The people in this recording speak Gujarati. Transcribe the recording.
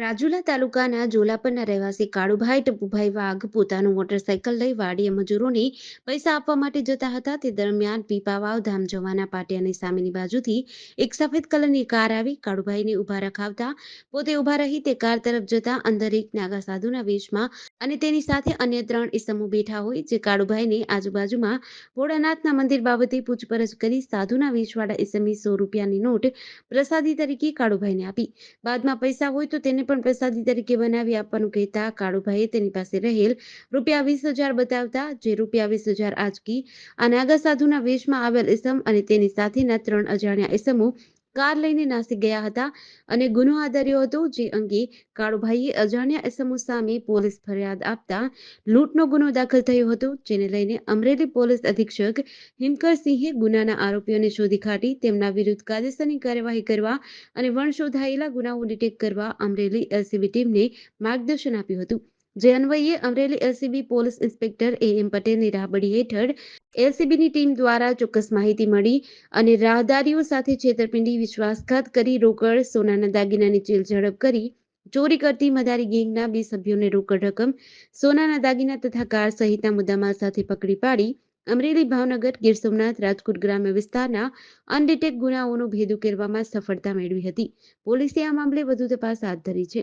રાજુલા તાલુકાના જોલાપરના રહેવાસી કાળુભાઈ ટપુભાઈ વાઘ પોતાનું મોટરસાયકલ લઈ વાડીએ મજૂરોને પૈસા આપવા માટે જતા હતા. તે દરમિયાન પીપાવાવ ધામ જવાના પાટિયાની સામેની બાજુથી એક સફેદ કલરની કાર આવી. કાળુભાઈને ઊભા રખાવતા પોતે ઊભા રહી તે કાર તરફ જતા અંદર એક નાગા સાધુના વેશમાં અને તેની સાથે અન્ય ત્રણ ઇસમો બેઠા હોય જે કાળુભાઈને આજુબાજુમાં ભોળાનાથના મંદિર બાબતે પૂછપરછ કરી સાધુના વેશવાળા ઈસમે સો રૂપિયાની નોટ પ્રસાદી તરીકે કાળુભાઈને આપી. બાદમાં પૈસા હોય તો તેને પણ પ્રસાદી તરીકે બનાવી આપવાનું કહેતા કાળુભાઈએ તેની પાસે રહેલ રૂપિયા વીસ હજાર બતાવતા, જે રૂપિયા વીસ હજાર આજકી આ નાગા સાધુના વેશમાં આવેલ ઇસમ અને તેની સાથેના ત્રણ અજાણ્યા ઇસમો કાર લઈને નાસી ગયા હતા અને ગુનો આદર્યો હતો. જે અંગે કાળુભાઈએ અજાણ્યા એસમો સામે પોલીસ ફરિયાદ આપતા લૂંટનો ગુનો દાખલ થયો હતો, જેને લઈને અમરેલી પોલીસ અધિક્ષક હિમકરસિંહે ગુનાના આરોપીઓને શોધી કાઢી તેમના વિરુદ્ધ કાયદેસરની કાર્યવાહી કરવા અને વણશોધાયેલા ગુનાઓ ડિટેક્ટ કરવા અમરેલી એલસીબી ટીમને માર્ગદર્શન આપ્યું હતું. જે અન્વયે Amreli LCB police inspector A M પટેલની રાહબડી હેઠળ એલસીબીની ટીમ દ્વારા ચોક્કસ માહિતી મળી અને રાહદારીઓ સાથે છેતરપિંડી, વિશ્વાસઘાત કરી રોકડ, સોનાના દાગીનાની ચીલ ઝડપ કરી, ચોરી કરતી મદારી ગેંગના બે સભ્યોને રોકડ રકમ, સોનાના દાગીના તથા કાર સહિતના મુદ્દામાલ સાથે પકડી પાડી અમરેલી ભાવનગર, ગીર સોમનાથ, રાજકોટ ગ્રામ્ય વિસ્તારના અનડિટેક ગુનાઓનો ભેદ ઉકેલવામાં સફળતા મેળવી હતી. પોલીસે આ મામલે વધુ તપાસ હાથ ધરી છે.